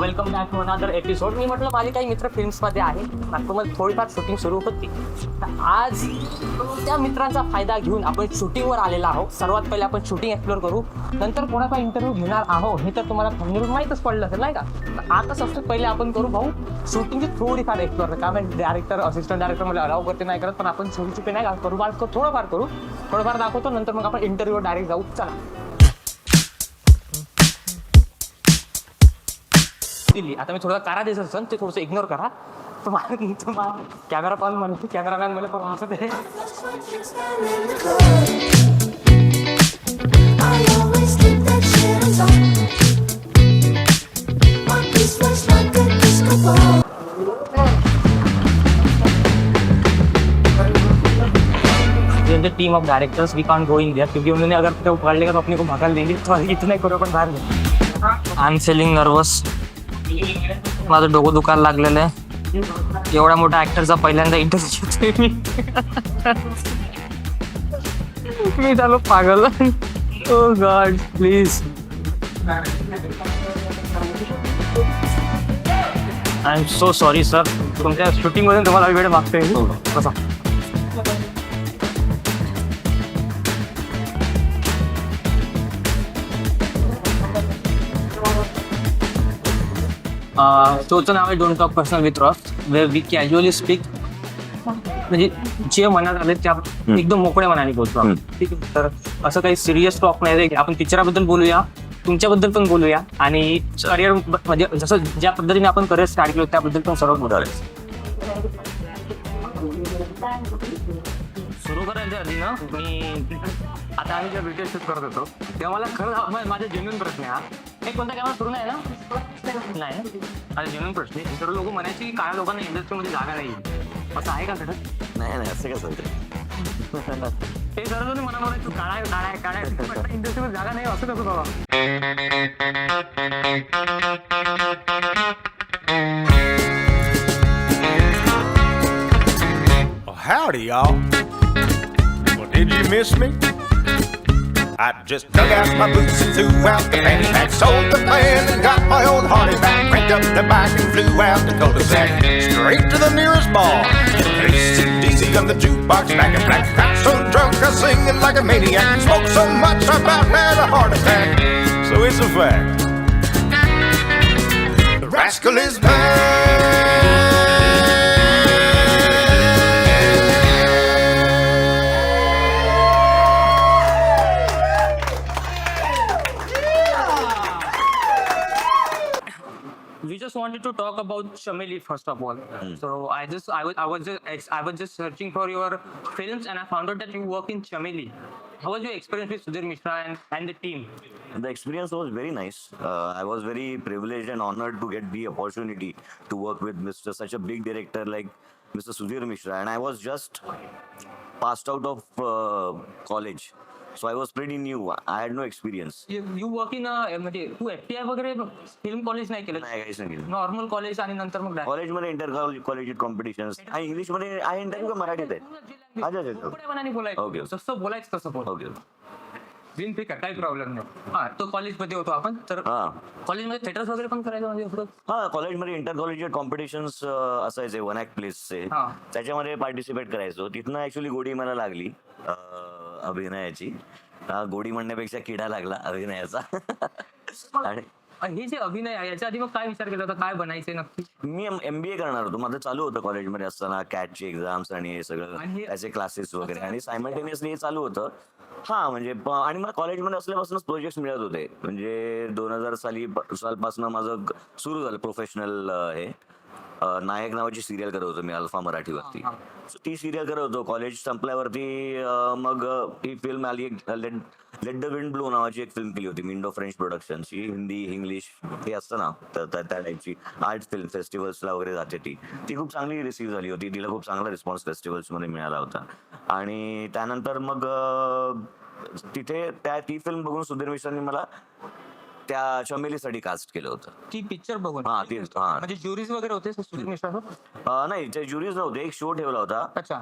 welcome back to another episode मी म्हटलं माझे काही मित्र फिल्म्समध्ये आहे नागपूरमध्ये थोडीफार शूटिंग सुरू होती. तर आज त्या मित्रांचा फायदा घेऊन आपण शूटिंगवर आलेला आहोत. सर्वात पहिले आपण शूटिंग एक्सप्लोर करू. नंतर कोणाचा इंटरव्ह्यू घेणार आहोत हे तर तुम्हाला थंडीरून माहीतच पडलं असेल नाही का? तर आता सबसे पहिले आपण करू भाऊ. शूटिंगची थोडीफार एक्सप्लोर का म्हणजे डायरेक्टर असिस्टंट डायरेक्टर मला अलाव करते नाही करत. पण आपण छोटी छोटी नाही का करू फार थोडंफार करू. थोडंफार दाखवतो. नंतर मग आपण इंटरव्ह्यू डायरेक्ट जाऊ. चला. दिली. आता मी थोडा कारा दिसत असेल ते थोडंसं इग्नोर करा. कॅमेरा पण म्हणतो कॅमेरामॅन मला पण असं ते. Team of directors we can't go in there क्योंकि उन्होंने अगर पकड़ लेगा तो अपने को भगल देंगे. तो इतने करो पण बाहेर आई एम सेलिंग नर्वस माझं डोकं दुखायला लागलेलं आहे. एवढ्या मोठ्या ऍक्टरचा पहिल्यांदा इंटरव्ह्यू घेतोय मी. मी झालो पागल. ओ God please I am so sorry sir तुमच्या शूटिंग मधून तुम्हाला वेळ मागतोय. बसा. शोचं नाव आहे don't talk personal with Ross way we casually speak म्हणजे जे मनात आले त्या एकदम मोकळ्या मनाने बोलतो आपण. ठीक आहे तर असं काही सिरियस टॉक नाही. आपण पिक्चराबद्दल बोलूया तुमच्याबद्दल पण बोलूया आणि करिअर म्हणजे जसं ज्या पद्धतीने आपण करिअर स्टार्ट केलं त्याबद्दल पण सर्व बोलायला सुरू करायच्या आधी ना मी आता आम्ही जेव्हा व्हिडिओ शूट करत होतो तेव्हा मला खरं माझा जेन्युन प्रश्न आहे हा. हे कोणता कॅमेरा सुरू नाही ना नाही ना? माझा जेन्युन प्रश्न आहे सर्व लोक म्हणायचे की काळ्या लोकांना इंडस्ट्रीमध्ये जागा नाही असं आहे का खरं नाही नाही असं कसं ते सर्व म्हणा मला तू काळा आहे, काळा काळा. इंडस्ट्रीमध्ये जागा नाही असं कसं बाबा Well, howdy, y'all. Well, did you miss me? I just dug out my boots and threw out the fanny pack, sold the van and got my old Harley back, cranked up the bike and flew out the cul-de-sac, straight to the nearest bar. ACDC on the jukebox, back in black, got so drunk I was singing like a maniac, smoked so much I about had a heart attack. So it's a fact. The rascal is we just wanted to talk about Chameli first of all. So I just I was I was just I was just searching for your films and I found out that you work in Chameli. How was your experience with Sudhir Mishra and, and the team? The experience was very nice. Uh, I was very privileged and honored to get the opportunity to work with Mr. such a big director like Mr. Sudhir Mishra. And I was just passed out of uh, college. Was pretty new. I had no experience. You, you work in a म्हणजे तू F T I वगैरे film college नाही केलं? नाही काही सांगितलं normal college आणि नंतर मग कॉलेजमध्ये इंटर कॉलेज कॉम्पिटिशन आणि इंग्लिशमध्ये आहे इंटरव्ह्यू का मराठीत आहे. अच्छा बोलायचं. Okay. जसं बोलायचं तसं बोल. ओके बिन ठीक आहे काही प्रॉब्लेम नाही. हा तो कॉलेजमध्ये होतो आपण. तर कॉलेजमध्ये थिएटर्स वगैरे पण करायचं म्हणजे हा कॉलेजमध्ये इंटर कॉलेजिएट कॉम्पिटिशन्स असायचे वन ऍक्ट प्लेसचे. त्याच्यामध्ये पार्टिसिपेट करायचो. तिथनं ऍक्च्युली गोडी मला लागली. अभिनयाची. हा, गोडी म्हणण्यापेक्षा किडा लागला अभिनयाचा. आणि हे जे अभिनय आहे याच्या आधी मग काय विचार केला होता काय बनायचे नक्की? मी एम बी ए करणार होतो. माझं चालू होतं कॉलेजमध्ये असताना कॅटची एक्झाम्स आणि हे सगळं आणि त्याचे क्लासेस वगैरे. आणि सायमल्टेनियसली हे चालू होतं. हा म्हणजे प- आणि मला कॉलेजमध्ये असल्यापासूनच प्रोजेक्ट मिळत होते. म्हणजे दोन हजार साली सालपासून माझं सुरू झालं प्रोफेशनल हे. अं, नायक नावाची सिरियल करत होतो मी अल्फा मराठीवरती. हा, So ती सिरियल करत होतो. कॉलेज संपल्यावरती अं, मग अं, ही फिल्म आली एक let let the wind blow नावाची एक फिल्म केली होती मिंडो फ्रेंच प्रोडक्शनची हिंदी इंग्लिश हे असतं ना तर त्या त्या टाईपची आर्ट फिल्म फेस्टिवल्सला वगैरे जाते ती. ती खूप चांगली रिसीव्ह झाली होती. तिला खूप चांगला रिस्पॉन्स फेस्टिवल्समध्ये मिळाला होता. आणि त्यानंतर मग अं, तिथे त्या ती फिल्म बघून सुधीर मिश्रांनी मला त्या चमेलीसाठी कास्ट केलं होतं. ती पिक्चर बघून? हा, ती- हा. म्हणजे ज्युरीज वगैरे होते अं, नाही ते ज्युरीज नव्हते एक शो ठेवला होता. अच्छा.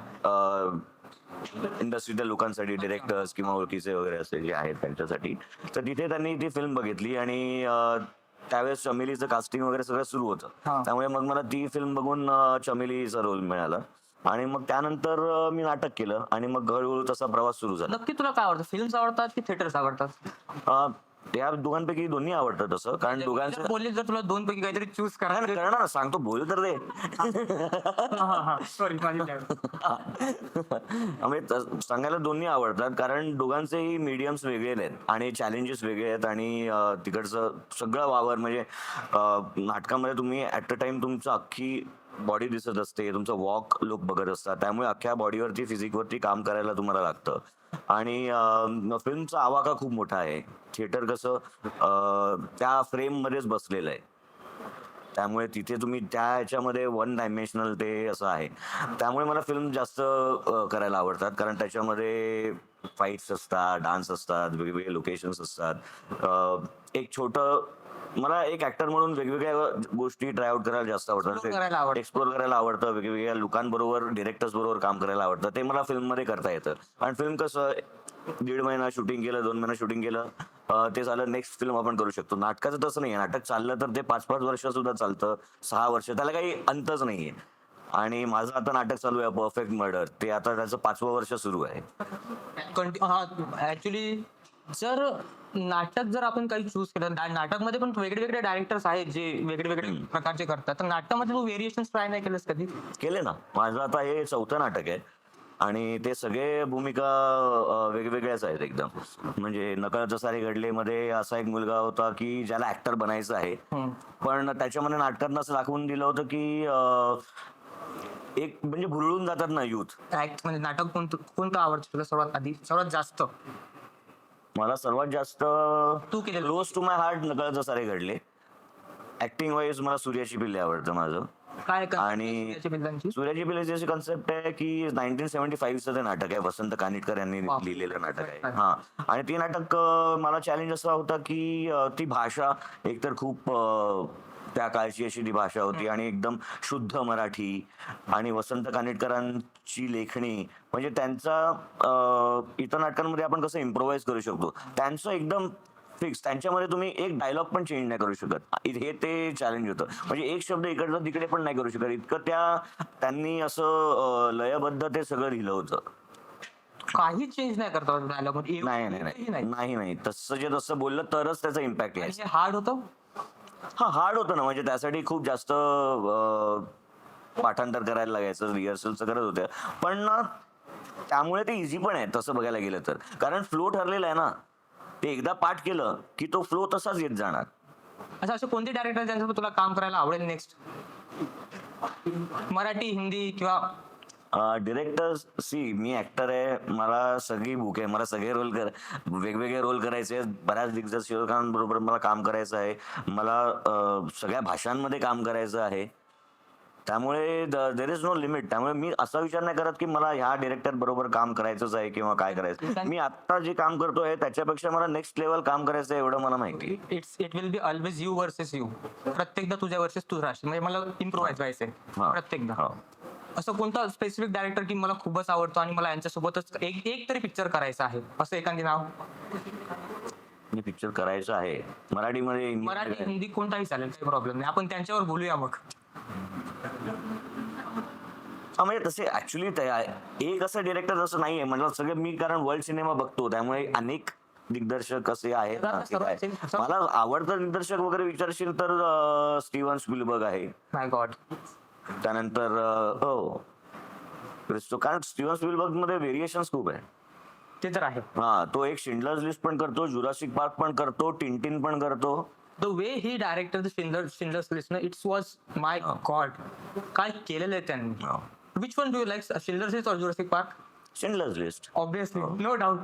इंडस्ट्रीच्या लोकांसाठी डिरेक्टर्स किंवा ओळखीचे वगैरे असे जे आहेत त्यांच्यासाठी. तर तिथे त्यांनी ती फिल्म बघितली आणि अं, त्यावेळेस चमेलीचं कास्टिंग वगैरे सगळं सुरू हा. होतं त्यामुळे मग मला ती फिल्म बघून अं, चमेलीचा रोल मिळाला. आणि मग त्यानंतर अं, मी नाटक केलं आणि मग हळूहळू तसा प्रवास सुरू झाला. नक्की तुला काय आवडतं? फिल्म्स आवडतात की थिएटर्स आवडतात? अं, त्या दोघांपैकी दोन्ही आवडतं तसं कारण दोघांचं बोलले जर तुला दोन पैकी काहीतरी चूज नाही, करा नाही, करणार ना सांगतो बोल तर दे. सॉरी माझी आम्ही त- सांगायला दोन्ही आवडतात कारण दोघांचेही मीडियम्स वेगळे आहेत आणि चॅलेंजेस वेगळे आहेत आणि अं, तिकडचं सगळं वावर म्हणजे अं, नाटकामध्ये तुम्ही ऍट अ टाइम तुमचं अख्खी बॉडी दिसत असते तुमचं वॉक लोक बघत असतात त्यामुळे अख्ख्या बॉडीवरती फिजिकवरती काम करायला तुम्हाला लागतं. आणि फिल्मचा आवाका खूप मोठा आहे. थिएटर कसं त्या फ्रेममध्येच बसलेलं आहे. त्यामुळे तिथे तुम्ही त्या ह्याच्यामध्ये वन डायमेन्शनल ते असं आहे. त्यामुळे मला फिल्म जास्त करायला आवडतात. कारण त्याच्यामध्ये फाईट्स असतात डान्स असतात वेगवेगळे लोकेशन्स असतात. एक छोटं मला एक ऍक्टर म्हणून वेगवेगळ्या गोष्टी ट्राय आउट करायला जास्त आवडतात. आवडतं. एक्सप्लोर करायला आवडतं. वेगवेगळ्या लोकांबरोबर डिरेक्टर्स बरोबर काम करायला आवडतं. ते मला फिल्ममध्ये करता येतं. आणि फिल्म कसं दीड महिना शूटिंग केलं दोन महिना शूटिंग केलं ते झालं नेक्स्ट फिल्म आपण करू शकतो. नाटकाचं तसं नाही नाटक चाललं तर ते पाच पाच वर्ष सुद्धा चालतं. सहा वर्ष त्याला काही अंतच नाहीये. आणि माझं आता नाटक चालू आहे परफेक्ट मर्डर ते आता त्याचं पाचवं वर्ष सुरू आहे. हा ऍक्च्युली जर नाटक जर आपण काही चूज केलं नाटकमध्ये पण वेगळे वेगळे डायरेक्टर्स आहेत जे वेगळे वेगळे प्रकारचे करतात. तर नाटकामध्ये तू व्हेरिएशन ट्राय नाही केलंस कधी? केले ना. माझं आता हे चौथं नाटक आहे. आणि ते सगळे भूमिका वेगवेगळ्याच आहेत एकदम. म्हणजे नकळत सारे घडले मध्ये असा एक मुलगा होता की ज्याला ऍक्टर बनायचं आहे. पण त्याच्यामध्ये नाटकात असं दाखवून दिलं होतं की एक म्हणजे भुरळून जातात ना युथ म्हणजे नाटक कोणतं कोणतं आवडतं तुला सर्वात आधी? सर्वात जास्त? मला सर्वात जास्त तू केलेलं. क्लोज टू माय हार्ट नकळत सारे घडले ऍक्टिंग वाईज मला सूर्याची पिल्ले आवडतं माझं. काय आणि सूर्याची पिल्लेची अशी कन्सेप्ट आहे की नाईन्टीन सेव्हन्टी फाईव्हचं ते नाटक आहे. वसंत कानिटकर यांनी. लिहिलेलं नाटक आहे? हा. आणि ते नाटक मला चॅलेंज असा होता की ती भाषा एकतर खूप त्या काळची अशी ती भाषा होती आणि एकदम शुद्ध मराठी आणि वसंत कानिटकरांची लेखणी म्हणजे त्यांचा इतर नाटकांमध्ये आपण कसं इम्प्रोव्हाइज करू शकतो. त्यांचं एकदम फिक्स. त्यांच्यामध्ये तुम्ही एक डायलॉग पण चेंज नाही करू शकत. हे ते चॅलेंज होतं. म्हणजे एक शब्द इकडचा तिकडे पण नाही करू शकत. इतकं त्या त्यांनी असं लयबद्ध ते सगळं लिहिलं होतं. काही चेंज नाही करता डायलॉग नाही नाही नाही. नाही नाही. तसं जे तसं बोललं तरच त्याचा इम्पॅक्ट यायचा. हार्ड होतं? हा हार्ड होतं ना. म्हणजे त्यासाठी खूप जास्त पाठांतर करायला लागायचं रिहर्सलचं करत होत्या. पण ना त्यामुळे ते इझी पण आहे तसं बघायला गेलं तर. कारण फ्लो ठरलेला आहे ना. ते एकदा पाठ केलं की तो फ्लो तसाच येत जाणार. असं असे कोणते डायरेक्टर ज्यांच्यासोबत तुला काम करायला आवडेल नेक्स्ट मराठी हिंदी किंवा डिरेक्टर सी मी ऍक्टर आहे. मला सगळी बुक आहे. मला सगळे रोल कर वेगवेगळे रोल करायचे आहेत. बऱ्याच दिग्दर्शकांबरोबर मला काम करायचं आहे. मला अं, सगळ्या भाषांमध्ये काम करायचं आहे. त्यामुळे देर इज नो लिमिट त्यामुळे मी असा विचार नाही करत की मला ह्या डिरेक्टर बरोबर काम करायचंच आहे किंवा काय करायचं मी आता जे काम करतोय त्याच्यापेक्षा मला नेक्स्ट लेवल काम करायचं आहे एवढं मला माहिती. It's it will be always you versus you प्रत्येकदा तुझ्या वर्सेस तू राहशील. म्हणजे मला इम्प्रोव्हाइज व्हायचंय. प्रत्येकदा. हो. असं कोणता स्पेसिफिक डायरेक्टर की मला खूपच आवडतो आणि मला यांच्यासोबतच एक एक तरी पिक्चर करायचा आहे? असं एखादी नाव? मी पिक्चर करायचं आहे. मराठीमध्ये मराठी हिंदी कोणताही चालेल. काही प्रॉब्लेम नाही. आपण त्यांच्यावर बोलूया मग. म्हणजे तसे ऍक्च्युली एक असं डिरेक्टर असं नाहीये. म्हणजे सगळे मी कारण वर्ल्ड सिनेमा बघतो त्यामुळे अनेक दिग्दर्शक असे आहेत. मला आवडतं दिग्दर्शक वगैरे विचारशील तर अं, स्टीवन स्पिलबर्ग आहे. माय गॉड त्यानंतर हो. कारण स्टीवन स्पिलबर्गमध्ये व्हेरिएशन खूप आहे ते तर आहे. हा तो एक शिंडलर्स लिस्ट पण करतो जुरासिक पार्क पण करतो टिंटिन पण करतो. The way he director Schindler's list ना इट्स वॉज माय गॉड काय केलेलं आहे त्यांनी? Which one do you like Schindler's list और Jurassic Park Schindler's list obviously no doubt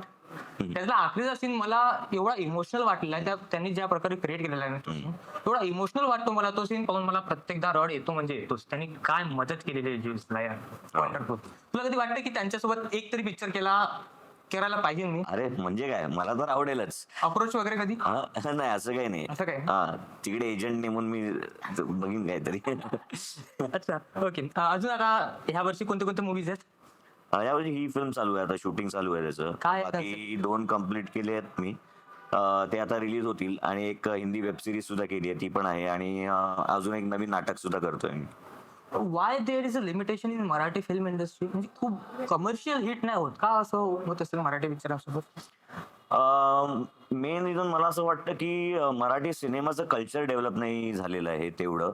त्यातला आखरीचा सीन मला एवढा इमोशनल वाटलेला आहे त्या त्यांनी ज्या प्रकारे क्रिएट केलेला आहे scene, एवढा इमोशनल वाटतो मला तो सीन पाहून मला प्रत्येकदा रड येतो म्हणजे येतोच त्यांनी काय मदत केलेली आहे यार Wonderful. तुला कधी वाटतं की त्यांच्यासोबत एक तरी पिक्चर केला करायला पाहिजे मी. अरे म्हणजे काय? मला तर आवडेलच. अप्रोच वगैरे कधी? हा नाही असं काही नाही. असं काय? हा तिकडे एजंट नेमून मी बघीन काहीतरी. अच्छा ओके. अजून आता ह्या वर्षी कोणते कोणते मूवीज आहेत? हा, यावर्षी ही फिल्म चालू आहे आता शूटिंग चालू आहे त्याचं. काय आहे बाकी दोन कंप्लीट केले आहेत मी. अं, ते आता रिलीज होतील आणि एक हिंदी वेब सिरीज सुद्धा केली आहे ती पण आहे. आणि अं, अजून एक नवीन नाटक सुद्धा करतोय मी. Why there is a limitation in Marathi film industry म्हणजे खूप कमर्शियल हिट नाही होत का असं होत असेल मराठी पिक्चरांसोबत? मेन रिझन मला असं वाटतं की अं, मराठी सिनेमाचं कल्चर डेव्हलप नाही झालेलं आहे तेवढं.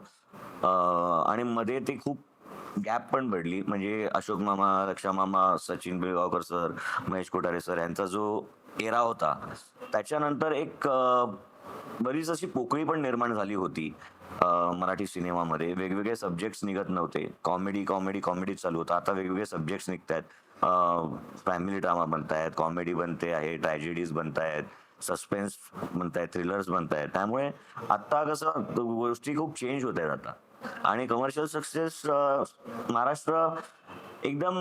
अं, आणि मध्ये ते खूप गॅप पण पडली. म्हणजे अशोक मामा रक्षा मामा सचिन बिळगावकर सर महेश कोठारे सर यांचा जो एरा होता त्याच्यानंतर एक अं, बरीच अशी पोकळी पण निर्माण झाली होती. मराठी सिनेमामध्ये वेगवेगळे सब्जेक्ट्स निघत नव्हते. कॉमेडी कॉमेडी कॉमेडी चालू होतं. आता वेगवेगळे सब्जेक्ट्स निघत आहेत फॅमिली ड्रामा बनतायत कॉमेडी बनते आहे ट्रॅजेडीज बनतायत सस्पेन्स बनतायत थ्रिलर्स बनतायत. त्यामुळे आता कसं गोष्टी खूप चेंज होत आहेत आता. आणि कमर्शियल सक्सेस महाराष्ट्र एकदम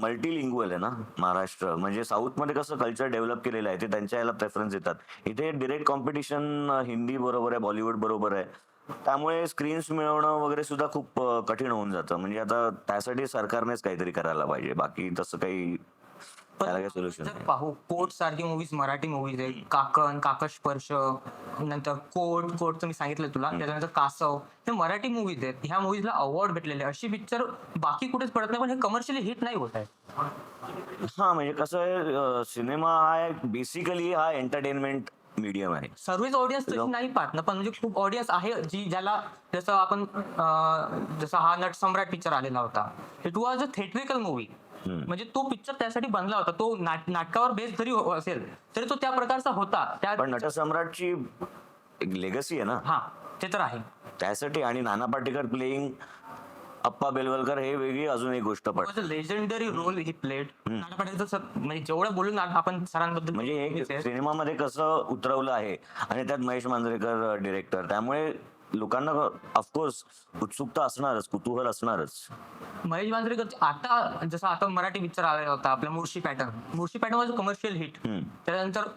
मल्टीलिंग्युअल आहे ना महाराष्ट्र. म्हणजे साऊथमध्ये कसं कल्चर डेव्हलप केलेलं आहे ते त्यांच्या याला प्रेफरन्स देतात. इथे डिरेक्ट कॉम्पिटिशन हिंदी बरोबर आहे बॉलिवूड बरोबर आहे. त्यामुळे स्क्रीन्स मिळवणं वगैरे सुद्धा खूप कठीण होऊन जातं. म्हणजे आता त्यासाठी सरकारनेच काहीतरी करायला पाहिजे. बाकी तसं काही त्याला काही सोल्युशन जर नाही. पाहू कोट सारखी मूवीज मराठी मूवीज आहेत. काकण काकश स्पर्श नंतर कोट कोट मी सांगितलं तुला त्याच्यानंतर कासव हे मराठी मूवीज आहेत. ह्या मूवीजला अवॉर्ड भेटलेले. अशी पिक्चर बाकी कुठेच पडत नाही पण हे कमर्शियली हिट नाही होत आहे हा म्हणजे कसं आहे सिनेमा हा बेसिकली हा एंटरटेनमेंट मीडियम आहे. सर्व्हिस ऑडियन्स तशी नाही पाहत ना पण म्हणजे खूप ऑडियन्स आहे जी ज्याला जसं आपण जसं हा नट सम्राट पिक्चर आलेला होता. It was a theatrical movie म्हणजे तो पिक्चर त्यासाठी बनला होता. तो नाट- नाटकावर बेस जरी हो- असेल तरी तो त्या प्रकारचा होता. त्या नटसम्राटची एक लेगसी आहे ना? हा ते तर आहे. त्यासाठी आणि नाना पाटेकर प्लेईंग अप्पा बेलवलकर हे वेगळी अजून एक गोष्ट पडते लेजंडरी रोल ही प्लेड म्हणजे जेवढं बोलून आपण सरांबद्दल म्हणजे हे सिनेमामध्ये कसं उतरवलं आहे आणि त्यात महेश मांजरेकर डिरेक्टर त्यामुळे लोकांना ऑफकोर्स उत्सुकता असणारच कुतूहल असणारच. महेश मांजरेकर आता जसं आता मराठी पिक्चर आलेला होता आपला Mulshi pattern Mulshi pattern was commercial hit त्यानंतर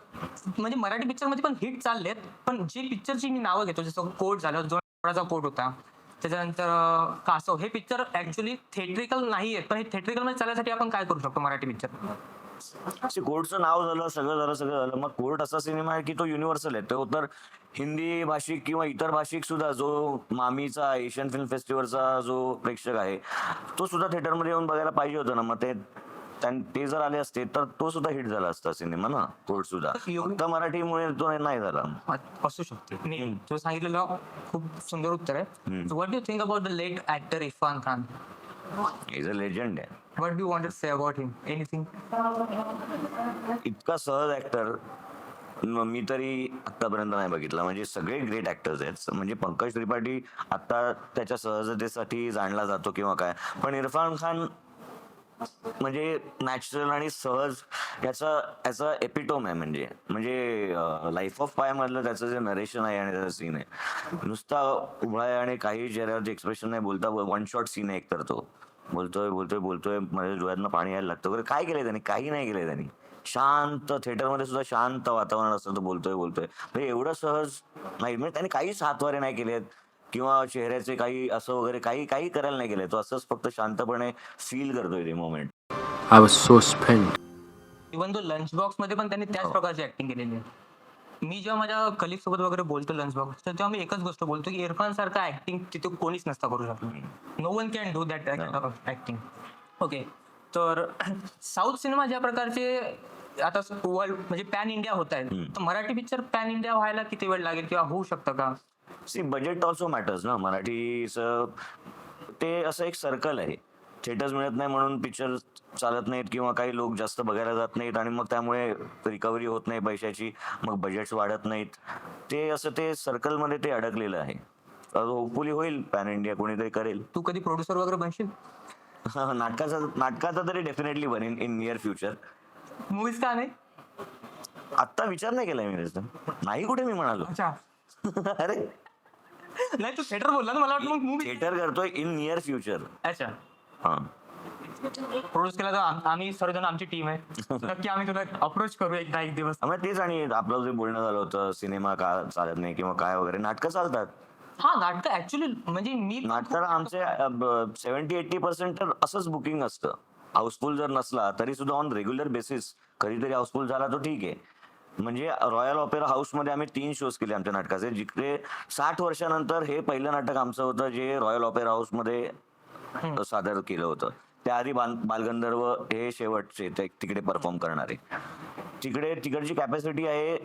म्हणजे मराठी पिक्चरमध्ये पण हिट चाललेत पण जी पिक्चरची मी नावं घेतो जसं कोट झालं जो कोट होता त्याच्यानंतर कासव. हे पिक्चर ऍक्च्युली थिएट्रिकल नाही आहेत पण हे थिएट्रिकलमध्ये चालण्यासाठी आपण काय करू शकतो मराठी पिक्चर कोर्टचं नाव झालं सगळं झालं सगळं झालं. मग कोर्ट असा सिनेमा आहे की तो युनिव्हर्सल आहे. तो तर हिंदी भाषिक किंवा इतर भाषिक सुद्धा जो मामीचा एशियन फिल्म फेस्टिवलचा जो प्रेक्षक आहे तो सुद्धा थिएटरमध्ये येऊन बघायला पाहिजे होता ना. मग ते ते जर आले असते तर तो सुद्धा हिट झाला असता सिनेमा ना कोर्ट सुद्धा. फक्त मराठीमुळे तो नाही झाला. असू शकते. सांगितलेलं खूप सुंदर उत्तर आहे. What do think about the late actor Irrfan Khan? Is a legend आहे. What do want say about him anything इतका सहज ऍक्टर मी तरी आतापर्यंत नाही बघितला. म्हणजे सगळे ग्रेट ऍक्टर्स आहेत. म्हणजे पंकज त्रिपाठी आता त्याच्या सहजतेसाठी जाणला जातो किंवा काय. पण इरफान खान म्हणजे नॅचरल आणि सहज याचा याचा एपिटोम आहे म्हणजे. म्हणजे लाईफ ऑफ पाय मधलं त्याचं जे नरेशन आहे आणि त्याचा सीन आहे. नुसता उभा आहे आणि काही चेहऱ्यावरचे एक्सप्रेशन नाही बोलता वन शॉट सीन आहे करतो तो. बोलतोय बोलतोय बोलतोय माझ्या डोळ्यातनं पाणी यायला लागतं. वगैरे काय केलंय त्यांनी? काही नाही केलंय त्यांनी. शांत थिएटरमध्ये सुद्धा शांत वातावरण असतं तो बोलतोय बोलतोय. म्हणजे एवढं सहज नाही. म्हणजे त्यांनी काहीच हातवारे नाही केलेत. किंवा चेहऱ्याचे काही असं वगैरे काही काही करायला नाही केलंय तो असंच फक्त शांतपणे फील करतोय ते moment I was so spent. Even तो लंच बॉक्समध्ये पण त्यांनी त्याच प्रकारची ऍक्टिंग केलेली आहे. मी जेव्हा माझ्या कलिग सोबत वगैरे बोलतो लंच बॉक्स तर तेव्हा मी एकच गोष्ट बोलतो की इरफान सारखा ऍक्टिंग तिथे कोणीच नसता करू शकत. No one can do that acting okay तर साऊथ सिनेमा ज्या प्रकारचे आता वर्ल्ड म्हणजे पॅन इंडिया होत आहेत. तर मराठी पिक्चर पॅन इंडिया व्हायला किती वेळ लागेल किंवा होऊ शकतं का? सी बजेट ऑल्सो मॅटर्स ना. मराठीचं ते असं एक सर्कल आहे. थिएटर्स मिळत नाही म्हणून पिक्चर चालत नाहीत किंवा काही लोक जास्त बघायला जात नाहीत आणि मग त्यामुळे रिकव्हरी होत नाही पैशाची मग बजेट्स वाढत नाहीत. ते असं ते सर्कलमध्ये ते अडकलेलं आहे. होपफुली होईल. पॅन इंडिया कोणीतरी करेल. तू कधी प्रोड्युसर वगैरे बनशील? नाटकाचा नाटकाचा तरी डेफिनेटली बनेन इन नियर फ्युचर मूवीज का नाही? आत्ता विचार नाही केलाय मी त्याचा. नाही कुठे मी म्हणालो. अच्छा. अरे नाही तू थिएटर बोलला ना मला वाटलं मग मूवी थिएटर करतोय इन नियर फ्युचर अच्छा. हा. प्रोड्यूस केला तर आम- आम्ही सर्वजण आमची टीम आहे. नक्की आम्ही तुला अप्रोच करू एकदा एक दिवस. त्यामुळे तेच आणि आपलं जे बोलणं झालं होतं सिनेमा का चालत नाही किंवा काय वगैरे नाटकं चालतात. हा नाटक ऍक्च्युली म्हणजे मी नाटकाला आमचे सेव्हन्टी एट्टी पर्सेंट तर असंच बुकिंग असतं. हाऊसफुल जर नसला तरी सुद्धा ऑन रेग्युलर बेसिस कधीतरी हाऊसफुल झाला तो ठीक आहे. म्हणजे रॉयल ऑपेरा हाऊसमध्ये आम्ही तीन शोज केले आमच्या नाटकाचे जिकडे साठ वर्षानंतर हे पहिलं नाटक आमचं होतं जे रॉयल ऑपेरा हाऊसमध्ये सादर केलं होतं. त्याआधी बाल बालगंधर्व हे शेवटचे तिकडे परफॉर्म करणारे. तिकडे तिकडची कॅपॅसिटी आहे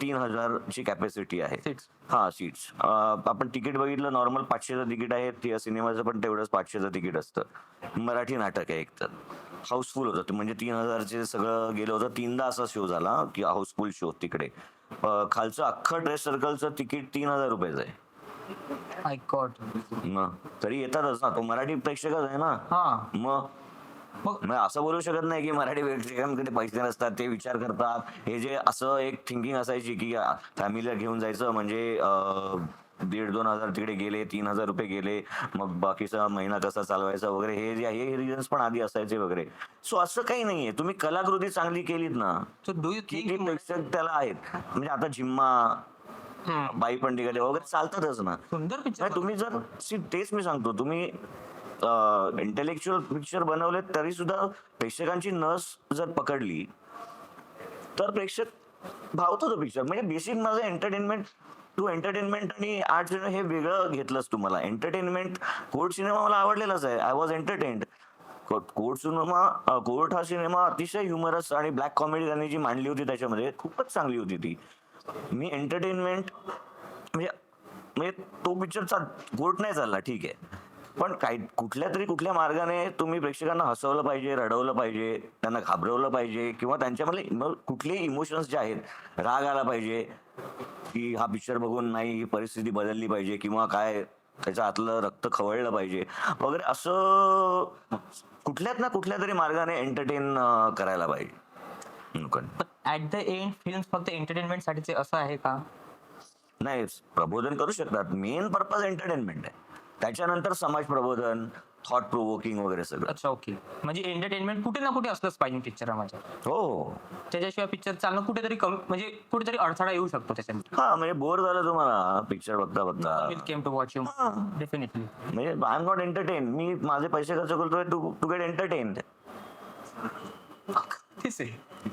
तीन हजारची कॅपॅसिटी आहे. हा सीट्स आपण तिकीट बघितलं नॉर्मल पाचशेचं तिकीट आहे सिनेमाचं पण तेवढंच पाचशेचं तिकीट असतं. मराठी नाटक आहे एकतर हाऊसफुल होतं. म्हणजे तीन हजारचे सगळं गेलं होतं. तीनदा असा शो झाला की हाऊसफुल शो तिकडे. खालचं अख्खं ड्रेस सर्कलचं तिकीट तीन हजार रुपयाचं आहे. तरी येतातच ना. तो मराठी प्रेक्षकच आहे ना. हा. मग मग असं बोलू शकत नाही की मराठी प्रेक्षकांकडे पैसे नसतात ते विचार करतात. हे जे असं एक थिंकिंग असायची की फॅमिलीला घेऊन जायचं म्हणजे दीड दोन हजार तिकडे गेले तीन हजार रुपये गेले मग बाकीचा महिना कसा चालवायचा वगैरे हे हे रिझन्स पण आधी असायचे वगैरे. सो असं काही नाहीये. तुम्ही कलाकृती चांगली केलीत ना सो डू यू की थिंक प्रेक्षक त्याला आहेत. म्हणजे आता झिम्मा बाई पण निघाले वगैरे चालतातच ना. सुंदर तुम्ही जर तेच मी सांगतो. तुम्ही इंटेलेक्च्युअल पिक्चर बनवले तरी सुद्धा प्रेक्षकांची नस जर पकडली तर प्रेक्षक भावतो तो पिक्चर म्हणजे बेसिक माझं एंटरटेनमेंट तू एंटरटेनमेंट आणि आर्ट सिनेमा हे वेगळं घेतलंस तुम्हाला एंटरटेनमेंट कोर्ट सिनेमा मला आवडलेलाच आहे. I was entertained court cinema court हा सिनेमा अतिशय ह्युमरस आणि ब्लॅक कॉमेडी त्यांनी जी मांडली होती त्याच्यामध्ये खूपच चांगली होती ती. मी एंटरटेनमेंट म्हणजे म्हणजे तो पिक्चरचा गोट नाही चालला ठीक आहे. पण काही कुठल्या तरी कुठल्या मार्गाने तुम्ही प्रेक्षकांना हसवलं पाहिजे रडवलं पाहिजे त्यांना घाबरवलं पाहिजे किंवा त्यांच्यामध्ये कुठले कुठलेही इमोशन्स जे आहेत राग आला पाहिजे की हा पिक्चर बघून नाही ही परिस्थिती बदलली पाहिजे किंवा काय त्याच्या आतलं रक्त खवळलं पाहिजे. वगैरे असं कुठल्यात ना कुठल्या तरी मार्गाने एंटरटेन करायला पाहिजे. ऍट द एंड फिल्म फक्त एंटरटेनमेंट साठीचे असं आहे का? नाही प्रबोधन करू शकतात. मेन पर्पज एंटरटेनमेंट आहे. त्याच्यानंतर समाज प्रबोधन थॉट प्रोवोकिंग वगैरे सगळं. अच्छा ओके म्हणजे एंटरटेनमेंट कुठे ना कुठे असलंच पाहिजे पिक्चरामध्ये हो हो. त्याच्याशिवाय पिक्चर चालणं कुठेतरी कमी म्हणजे कुठेतरी अडथळा येऊ शकतो त्याच्यामध्ये. हा म्हणजे बोर झालं तुम्हाला पिक्चर बघता बघता. Came to watch you definitely म्हणजे आय एम नॉट एंटरटेन मी माझे पैसे खर्च करतोय टू टू गेट एंटरटेन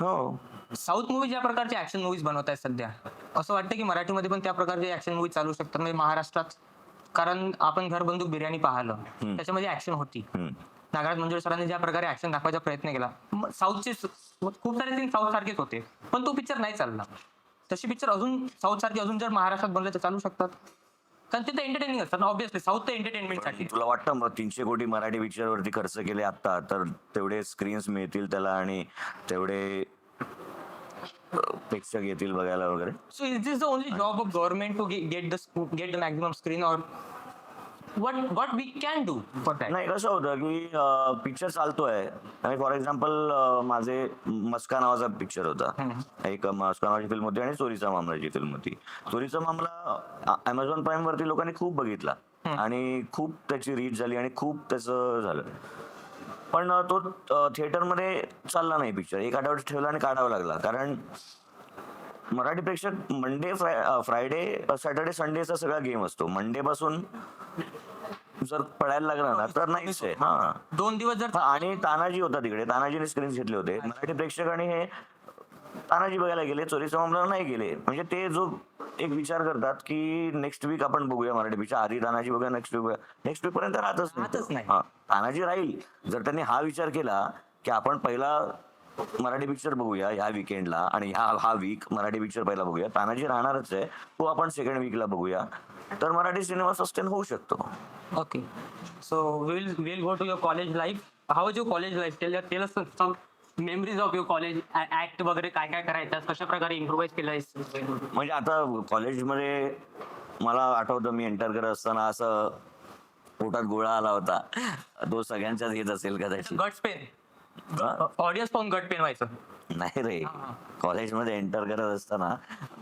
हो. साऊथ मूवी ज्या प्रकारचे ऍक्शन मूवीज बनवत आहेत सध्या असं वाटतं की मराठीमध्ये पण त्या प्रकारचे ऍक्शन मूवी चालू शकतात. म्हणजे महाराष्ट्रात कारण आपण घर बंदूक बिर्याणी पाहिलं. त्याच्यामध्ये ऍक्शन होती. नागराज मंजुळे सरांनी ज्या प्रकारे ऍक्शन दाखवायचा प्रयत्न केला साऊथचे खूप सारे सीन साऊथ सारखेच होते. पण तो पिक्चर नाही चालला. तशी पिक्चर अजून साऊथ सारखे अजून जर महाराष्ट्रात बनले तर चालू शकतात. कारण तिथे एंटरटेनिंग असतात ऑब्विसली साऊथ एंटरटेनमेंटसाठी तुला वाटतं मग तीनशे कोटी मराठी पिक्चर वरती खर्च केले आता तर तेवढे स्क्रीन्स मिळतील त्याला आणि तेवढे प्रेक्षक येतील बघायला वगैरे. This the only job of government to ge- get the sc- get the maximum screen or what what we can do for that? नाही कसं होतं की पिक्चर चालतोय. आणि फॉर एक्झाम्पल माझे मस्का नावाचा पिक्चर होता. एक मस्का नावाची फिल्म होती आणि चोरीचा मामलाची फिल्म होती. चोरीचा मामला अमेझॉन प्राईम वरती लोकांनी खूप बघितला. आणि खूप त्याची रीच झाली आणि खूप त्याचं झालं. पण तो थिएटरमध्ये चालला नाही पिक्चर. एक आठवड्यात ठेवला आणि काढावा लागला. कारण मराठी प्रेक्षक मंडे फ्रायडे सॅटर्डे संडेचा सगळा गेम असतो. मंडे पासून जर पडायला लागला ना तर नाहीच आहे हा. दोन दिवस जर हा, आणि तानाजी होता तिकडे. तानाजीने स्क्रीन्स घेतले होते. मराठी प्रेक्षकांनी हे तानाजी बघायला गेले चोरीचा मामला नाही गेले. म्हणजे ते जो एक विचार करतात की नेक्स्ट वीक आपण बघूया मराठी पिक्चर आधी तानाजी बघूया नेक्स्ट वीक नेक्स्ट वीक पर्यंत राहतच नाही. तानाजी राहील. जर त्यांनी हा विचार केला की आपण पहिला मराठी पिक्चर बघूया ह्या विकेंडला आणि ह्या हा वीक मराठी पिक्चर पहिला बघूया. तानाजी राहणारच आहे. तो आपण सेकंड वीकला बघूया. तर मराठी सिनेमा सस्टेन होऊ शकतो. So we'll we'll go to your college life. How was your college life? Tell tell us some- memories of your college act वगैरे काय काय करायचं? कशा प्रकारे इम्प्रोवाइज केलंयस म्हणजे आता कॉलेजमध्ये मला आठवतं मी एंटर करत असताना असं पोटात गोळा आला होता. तो सगळ्यांच्याच येत असेल कदाचित. Guts pen? ऑडियन्स पाहून गट पेन व्हायचं. नाही रे. कॉलेजमध्ये एंटर करत असताना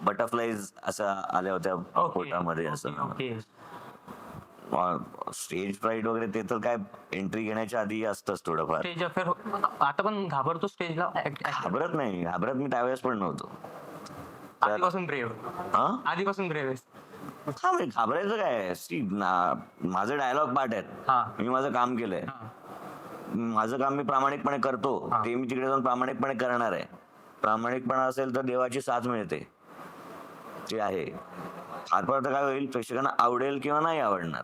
बटरफ्लाईज असं आल्या होत्या पोटामध्ये असं. स्टेज फ्राईट वगैरे ते तर काय एंट्री घेण्याच्या आधी असतंच थोडंफार. स्टेज अफेअर आता पण घाबरतो स्टेजला घाबरत नाही घाबरत मी त्यावेळेस पण नव्हतो. आधीपासून ब्रेव्ह हा? आधीपासून ब्रेव्ह हा म्हणजे घाबरायचं काय? See, ना- माझं डायलॉग पार्ट हा. आहेत मी माझं काम केलंय. माझं काम मी प्रामाणिकपणे करतो. हा. ते मी तिकडे जाऊन प्रामाणिकपणे करणार आहे. प्रामाणिकपणा असेल तर देवाची साथ मिळते. ते आहे. फार फार तर काय होईल प्रेक्षकांना आवडेल किंवा नाही आवडणार.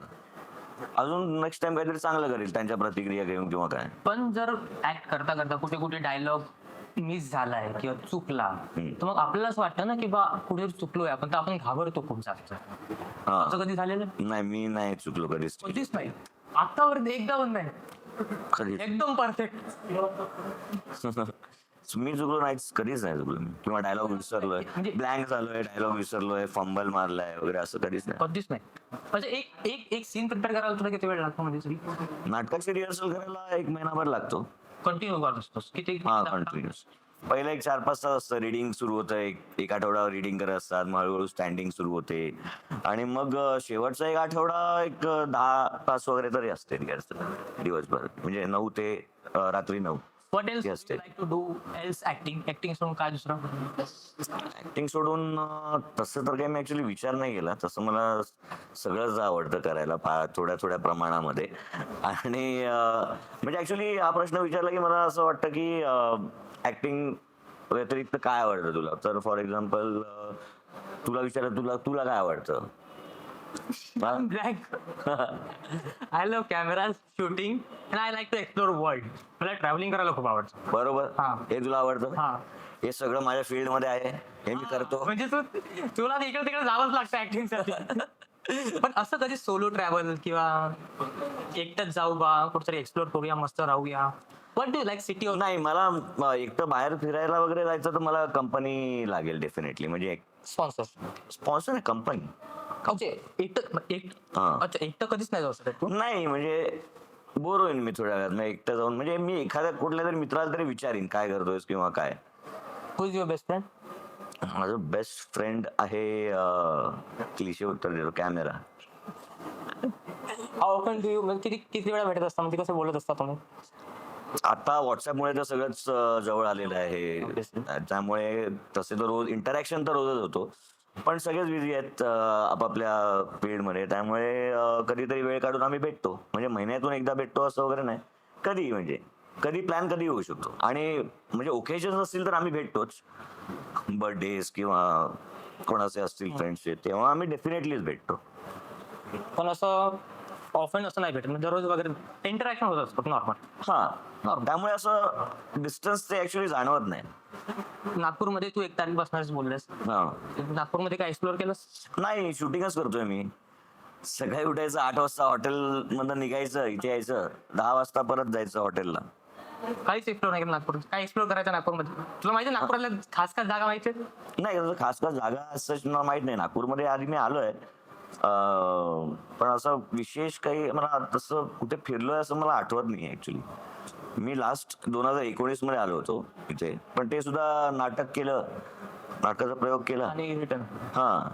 अजून नेक्स्ट टाइम काहीतरी चांगलं करेल त्यांच्या प्रतिक्रिया घेऊन किंवा काय. पण जर ऍक्ट करता करता कुठे कुठे डायलॉग मिस झालाय किंवा चुकला तर मग आपल्याला असं वाटतं ना की बा कुठे चुकलोय आपण तर आपण घाबरतो खूप जास्त. हा. असं कधी झालेलं? नाही मी नाही चुकलो कधीच. कधीच नाही. आतापर्यंत एकदा पण नाही. कधीच. एकदम परफेक्ट मी चुकलो नाहीच कधीच नाही चुकलो मी. किंवा डायलॉग विसरलोय. म्हणजे- ब्लँक झालोय डायलॉग विसरलोय फंबल मारलाय वगैरे असं कधीच नाही. कधीच नाही. म्हणजे एक एक एक सीन प्रिपेअर करायला तुला किती वेळ लागतो म्हणजे? नाटकाची रिहर्सल करायला एक महिनाभर लागतो. कंटिन्यू करत असतोस. किती हा कंटिन्युअस पहिलं एक चार पाच तास असतं. रिडिंग सुरू होतं. एक एक आठवडा रिडिंग करत असतात. मग हळूहळू स्टँडिंग सुरू होते. आणि मग अं, शेवटचा एक आठवडा एक अं, दहा तास वगैरे तरी असते? दिवसभर. म्हणजे नऊ ते अं, रात्री नऊ. What else. Like to do else acting acting सोडून काय दुसरं? ऍक्टिंग सोडून अं, तसं तर काही मी ऍक्च्युली विचार नाही केला. तसं मला सगळंच आवडतं करायला थोड्या थोड्या प्रमाणामध्ये. आणि अं, म्हणजे ऍक्च्युली हा प्रश्न विचारला की मला असं वाटतं की ऍक्टिंग व्यतिरिक्त काय आवडतं तुला? तर फॉर एक्झाम्पल तुला विचारलं तुला तुला काय आवडतं? I love camera shooting and I like to explore world मला ट्रॅव्हलिंग करायला खूप आवडतं. बरोबर. हा. हे तुला आवडतं? हा. हे सगळं माझ्या फील्डमध्ये आहे. हे मी करतो. म्हणजे तू तुला इकडे तिकडे जावंच लागतं ऍक्टिंगसाठी. पण असं कधी सोलो ट्रॅव्हल किंवा एकटंच जाऊ बा कुठेतरी एक्सप्लोर करूया मस्त राहूया. वॉट डू लाईक सिटी नाही मला अं, एकटं बाहेर फिरायला वगैरे जायचं तर मला कंपनी लागेल डेफिनेटली म्हणजे स्पॉन्सर स्पॉन्सर आहे कंपनी म्हणजे एकटं एक हा. अच्छा एकटं कधीच नाही जाऊ शकत तू? नाही म्हणजे बोर होईन मी थोड्या वेळात. मग एकटं जाऊन म्हणजे मी एखाद्या कुठल्या तरी मित्राला तरी विचारीन काय करतोयस किंवा काय. Who is your best friend माझं बेस्ट फ्रेंड आहे क्लिशे उत्तर देतो कॅमेरा. ऑफन डू यू किती किती वेळा भेटत असता? म्हणजे कसं बोलत असता तुम्ही? आता व्हॉट्सअपमुळे तर सगळंच अं, जवळ आलेलं आहे. त्यामुळे तसे तर रोज इंटरॅक्शन तर रोजच होतो. पण सगळेच बिझी आहेत आपापल्या फील्डमध्ये त्यामुळे कधीतरी वेळ काढून आम्ही भेटतो. म्हणजे महिन्यातून एकदा भेटतो असं वगैरे नाही. कधी म्हणजे? कधी प्लॅन कधी होऊ शकतो? आणि म्हणजे ओकेजन असतील तर आम्ही भेटतोच. बर्थडेज किंवा कोणाचे असतील फ्रेंड्सचे तेव्हा आम्ही डेफिनेटलीच भेटतो. पण असं ऑफन असं नाही भेटत. म्हणजे दररोज वगैरे इंटरॅक्शन होत असतं नॉर्मल हा त्यामुळे असं डिस्टन्स ते ऍक्च्युली जाणवत नाही. नागपूरमध्ये तू एक तारीख बसणारच बोललेस. हा. नागपूरमध्ये काय एक्सप्लोर केलंस? नाही शूटिंगच करतोय मी. सकाळी उठायचं आठ वाजता हॉटेल मधून निघायचं इथे यायचं. दहा वाजता परत जायचं हॉटेलला. काहीच एक्सप्लोर नाही केलं नागपूर काय एक्सप्लोर करायचं नागपूरमध्ये? तुला माहिती आहे नागपूरला खास खास जागा माहिती आहेत? नाही तसं खास खास जागा असं माहीत नाही. नागपूरमध्ये आधी मी आलोय. पण असं विशेष काही मला तसं कुठे फिरलोय असं मला आठवत नाही ऍक्च्युली मी लास्ट दोन हजार एकोणीसमध्ये आलो होतो इथे. पण ते सुद्धा नाटक केलं नाटकाचा प्रयोग केला. आणि रिटर्न. हा.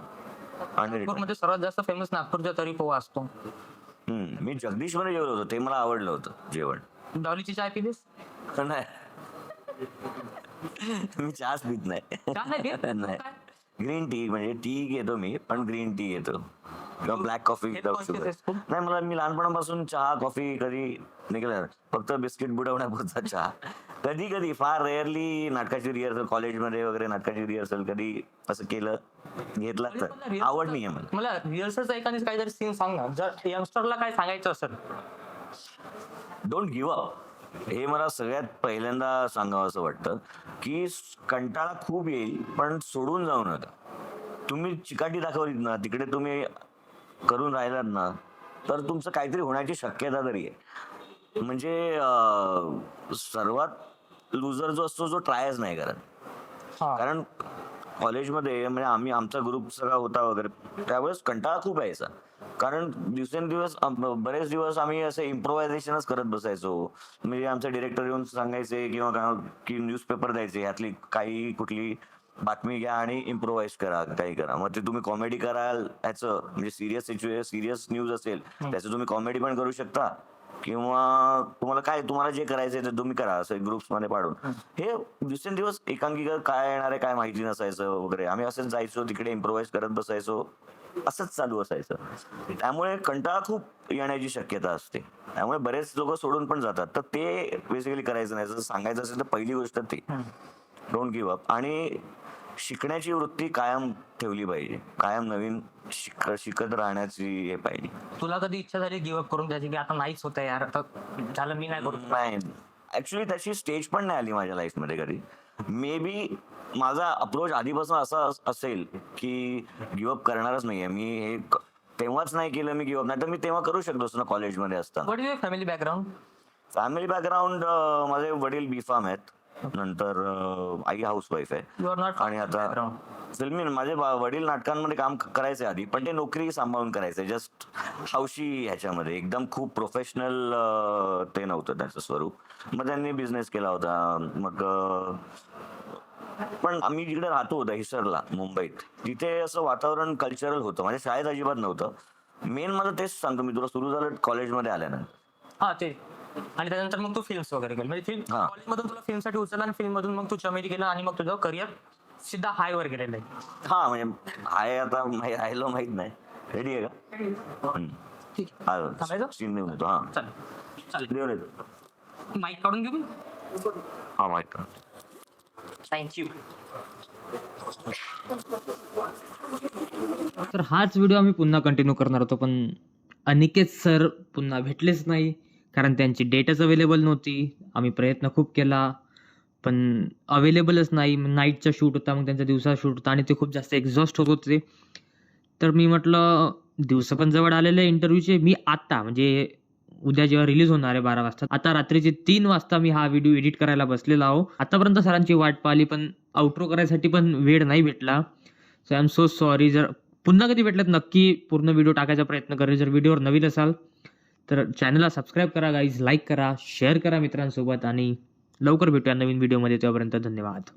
आणि. नागपूरमध्ये सर्वात जास्त फेमस नागपूरचा तरी पोहा असतो. हम्म, मी जगदीशमध्ये जेवलो होतो ते मला आवडलं होतं जेवण. डॉलीची चाय पिलीस? नाही. मी चहाच पित नाही. चहा नाही पित? नाही. काय? ग्रीन टी म्हणजे टी घेतो मी पण ग्रीन टी घेतो. किंवा ब्लॅक कॉफी? नाही मला मी लहानपणापासून चहा कॉफी कधी निघाला फक्त बिस्किट बुडवण्यापुरता चहा. कधी कधी फार रेअरली नाटकाची रिहर्सल कॉलेजमध्ये वगैरे नाटकाची रिहर्सल कधी असं केलं घेतलं तर. आवड नाही आहे मला मला रिहर्सलचा एखादी काहीतरी सीन सांग ना. जर यंगस्टरला काय सांगायचं असेल. डोंट गिव्ह अप हे मला सगळ्यात पहिल्यांदा सांगावं असं वाटतं की कंटाळा खूप येईल पण सोडून जाऊ नका. तुम्ही चिकाटी दाखवलीत ना तिकडे तुम्ही करून राहिलात ना तर तुमचं काहीतरी होण्याची शक्यता तरी आहे. म्हणजे सर्वात लुजर जो असतो जो ट्रायच नाही करत. कारण कॉलेजमध्ये म्हणजे आम्ही आमचा ग्रुप सगळा होता वगैरे त्यावेळेस कंटाळा खूप यायचा. कारण दिवसेंदिवस बरेच दिवस आम्ही असं इम्प्रोव्हायझेशनच करत बसायचो. म्हणजे आमचे डिरेक्टर येऊन सांगायचे किंवा का- की न्यूजपेपर द्यायचे यातली काही कुठली बातमी घ्या आणि इम्प्रोव्हाइज करा काही करा. मग ते तुम्ही कॉमेडी कराल ह्याचं म्हणजे सिरियस सिच्युएशन सिरियस न्यूज असेल त्याचं तुम्ही कॉमेडी पण करू शकता. किंवा तुम्हाला काय तुम्हाला जे करायचंय ते तुम्ही करा असं ग्रुप्समध्ये पाडून. हे. दिवसेंदिवस एकांकिका काय येणार आहे काय माहिती नसायचं वगैरे. आम्ही असंच जायचो तिकडे इम्प्रोव्हाइज करत बसायचो. असंच चालू असायचं. त्यामुळे कंटाळा खूप येण्याची शक्यता असते. त्यामुळे बरेच लोक सोडून पण जातात. तर ते बेसिकली करायचं नाही. जर सांगायचं असेल तर पहिली गोष्ट ती. डोंट गिव्ह अप आणि शिकण्याची वृत्ती कायम ठेवली पाहिजे. कायम नवीन शिक शिकत राहण्याची हे पाहिजे. तुला कधी इच्छा झाली गिव्हअप करून त्याची की आता नाहीच होत यार. आता झालं मी नाही करू नाही. ऍक्च्युली त्याची स्टेज पण नाही आली माझ्या लाईफमध्ये कधी. मे बी माझा अप्रोच आधीपासून असा अस- असेल की गिव्हअप करणारच नाहीये. मी हे तेव्हाच नाही केलं मी गिव्हअप नाही तर मी तेव्हा करू शकलो असतो ना कॉलेजमध्ये असताना. What is family background family background माझे वडील बी फार्म आहेत. नंतर अं, आई हाऊस वाईफ आहे आणि आता. फिल्मी माझे वडील नाटकांमध्ये काम करायचे आधी पण ते नोकरी सांभाळून करायचे. जस्ट हौशी ह्याच्यामध्ये. एकदम खूप प्रोफेशनल ते नव्हतं त्याचं स्वरूप. मग त्यांनी बिझनेस केला होता. मग पण आम्ही जिकडे राहतो दहिसरला मुंबईत तिथे असं वातावरण कल्चरल होतं. माझ्या शाळेत अजिबात नव्हतं. मेन मला तेच सांगतो मी तुला सुरू झालं कॉलेजमध्ये आल्यानंतर. हा ते. आणि त्यानंतर मग तू फिल्म्स वगैरे केलं. म्हणजे फिल्म. कॉलेजमधून तुला फिल्मसाठी उचलला आणि फिल्म मधून मग तू चमेली केलं आणि मग तुझं करिअर सिधा हाय वर गेलेलं. आहे हा म्हणजे आहे आता माहि- राहिलं माहीत नाही. रेडी आहे का? हम्म. ठीक हा, थांबायचं? scene देऊन येतो हा. चालेल. चालेल. येतो माईक काढून घेऊ हा माहीत थँक्यू तर हाच व्हिडिओ आम्ही पुन्हा कंटिन्यू करणार होतो पण अनिकेत सर पुन्हा भेटलेच नाही कारण त्यांची डेटच अवेलेबल नव्हती. आम्ही प्रयत्न खूप केला. पण अवेलेबलच नाही. नाईटचा शूट होता मग त्यांचा दिवसा शूट होता आणि ते खूप जास्त एक्झॉस्ट होत होते. तर मी म्हटलं दिवस पण जवळ आलेले इंटरव्ह्यूचे मी आत्ता म्हणजे उद्या जेव्हा रिलीज होणार आहे बारा वाजता आता रात्रीचे तीन वाजता मी हा व्हिडिओ एडिट करायला बसलेला आहो. आतापर्यंत सरांची वाट पाहिली पण आउट्रो करायसाठी पण वेळ नाही भेटला. So I am so sorry जर पुन्हा कधी भेटल्यात नक्की पूर्ण व्हिडिओ टाकायचा प्रयत्न करेल जर व्हिडिओवर नवीन असाल तर चॅनलला सबस्क्राईब करा गाईज लाईक करा शेअर करा मित्रांसोबत आणि लवकर भेटूया नवीन व्हिडिओमध्ये तेव्हापर्यंत धन्यवाद.